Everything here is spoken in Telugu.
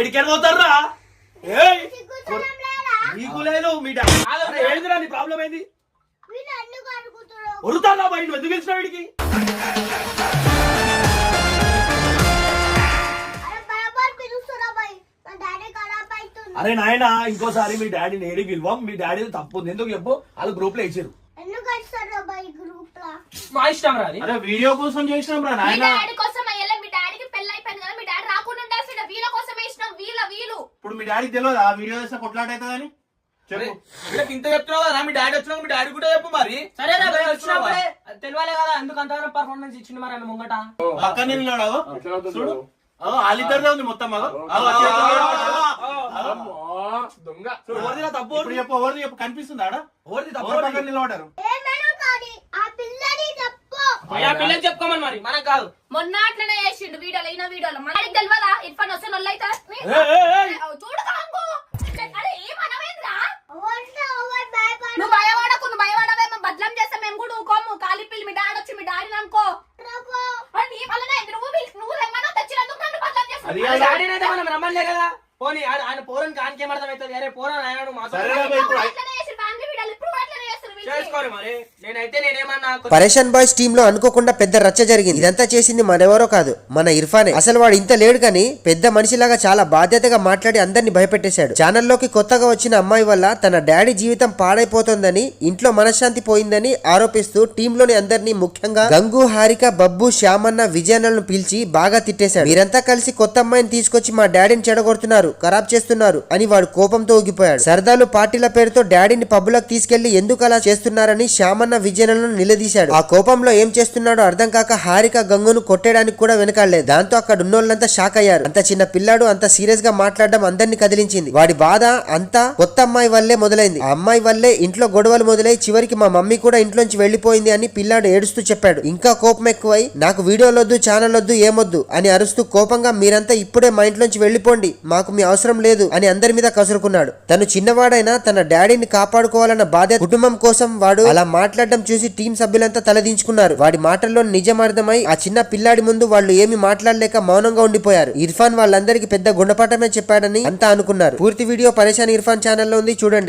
ఏడికెళ్ళి పోతారా ఏయ్ సిగ్గుతనం లేదా? నీకు లేదు మీ డాడీ అరే, ఏందిరా నీ ప్రాబ్లం ఏంది? వరుతానా బయట ఎందుకు గెలిచిన వీడికి? అరే డాడీ నాయన ఇంకోసారి మీ డాడీని ఏడి పిలువం. మీ డాడీ తప్పు ఉంది. ఎందుకు చెప్పు? వాళ్ళు గ్రూప్లో ఇచ్చారు మా ఇష్టం రాది అరే వీడియో కోసం చేసినాం రా నాయన. డాడీ కోసం అయ్యలే మీ డాడీకి పెళ్ళి అయిపోయింది కదా మీ డాడీ రాకుండా ఉండాల్సిందే వీళ్ళ కోసం వేసినాం వీళ్ళ వీళ్ళు ఇప్పుడు మీ డాడీకి తెలియదు ఆ వీడియో చేస్తే కొట్లాట అవుతుందని? చెప్పు. వీళ్ళకి ఇంత చెప్తున్నావు కదా మీ డాడీ వచ్చినా మీ డాడీ కూడా చెప్పు మరి. సరే వచ్చినప్పుడే తెలియాలి కదా ఎందుకు అంత పర్ఫార్మెన్స్ ఇచ్చింది మరి ముంగట? పక్కన చూడు. అగో, వాళ్ళిద్దరిదే ఉంది మొత్తం దొంగ. చెప్పు ఎవరిది చెప్పు కనిపిస్తుందా ఆడ? ఎవరిది తప్పు ఎవరు పక్కన నిలబడ్డారు ఏమైనా కానీ ఆ పిల్లని తప్పు పోయి ఆ పిల్లలు చెప్పుకోమని మరి. మనకు కాదు. మొన్న అట్లనే చేసిండు వీడియోలో ఈయన వీడియోలో. మనకి తెలియదా ఇర్ఫాన్ వస్తే నొల్లైతే. చూడు కాంగు అరే ఏమనవేంద్రా నువ్వు భయపడకు నువ్వు భయపడవే మేము బదలం చేస్తే మేము కూడా ఊకోము. కాలి పిల్లి మీ డాడీ వచ్చి మీ డాడీని అనుకో. ప్రభు. మరి నీ వల్లనే అయింది. నువ్వు నువ్వు తెమ్మన్నా తెచ్చినందుకు నన్ను బదలం అది చేస్తావు డాడీ అయితే మనం రమ్మలే కదా. పోనీ ఆయన పోరని కానికి ఏం అర్థమవుతుంది అరే పోరని ఆయన నువ్వు పరేషన్ బాయ్స్ టీమ్లో అనుకోకుండా పెద్ద రచ్చ జరిగింది. ఇదంతా చేసింది మరెవరో కాదు మన ఇర్ఫానే. అసలు వాడు ఇంత లేడు కానీ పెద్ద మనిషిలాగా చాలా బాధ్యతగా మాట్లాడి అందరిని భయపెట్టేశాడు. ఛానల్లోకి కొత్తగా వచ్చిన అమ్మాయి వల్ల తన డాడీ జీవితం పాడైపోతోందని ఇంట్లో మనశ్శాంతి పోయిందని ఆరోపిస్తూ టీంలోని అందరినీ ముఖ్యంగా గంగు హారిక బబ్బు శ్యామన్న విజయనలను పిలిచి బాగా తిట్టేశాడు. మీరంతా కలిసి కొత్త అమ్మాయిని తీసుకొచ్చి మా డాడీని చెడగొడుతున్నారు ఖరాబ్ చేస్తున్నారు అని వాడు కోపంతో ఊగిపోయాడు. సరదాలు పార్టీల పేరుతో డాడీని పబ్బులకు తీసుకెళ్ళి ఎందుకు అలా చేస్తున్నారని శ్యామన్న విజయనలను నిలదీశాడు. ఆ కోపంలో ఏం చేస్తున్నాడో అర్థం కాక హారిక గంగును కొట్టేయడానికి కూడా వెనకాడలేదు. దాంతో అక్కడ ఉన్నోళ్ళంతా షాక్ అయ్యారు. అంత చిన్న పిల్లాడు అంత సీరియస్గా మాట్లాడడం అందరిని కదిలించింది. వాడి బాధ అంతా కొత్త అమ్మాయి వల్లే మొదలైంది. ఆ అమ్మాయి వల్లే ఇంట్లో గొడవలు మొదలై చివరికి మా మమ్మీ కూడా ఇంట్లోంచి వెళ్ళిపోయింది అని పిల్లాడు ఏడుస్తూ చెప్పాడు. ఇంకా కోపం ఎక్కువై నాకు వీడియోలొద్దు ఛానల్ వద్దు ఏమొద్దు అని అరుస్తూ కోపంగా మీరంతా ఇప్పుడే మా ఇంట్లోంచి వెళ్ళిపోండి మాకు మీ అవసరం లేదు అని అందరి మీద కసురుకున్నాడు. తను చిన్నవాడైనా తన డాడీని కాపాడుకోవాలన్న బాధ్యత కుటుంబం కోసం కోసం వాడు అలా మాట్లాడడం చూసి టీం సభ్యులంతా తలదించుకున్నారు వాడి మాటల్లో నిజం అర్థమై ఆ చిన్న పిల్లాడి ముందు వాళ్ళు ఏమి మాట్లాడలేక మౌనంగా ఉండిపోయారు. ఇర్ఫాన్ వాళ్ళందరికీ పెద్ద గుణపాఠమే చెప్పాడని అంతా అనుకున్నారు. పూర్తి వీడియో పరేషాన్ ఇర్ఫాన్ ఛానల్లో ఉంది చూడండి.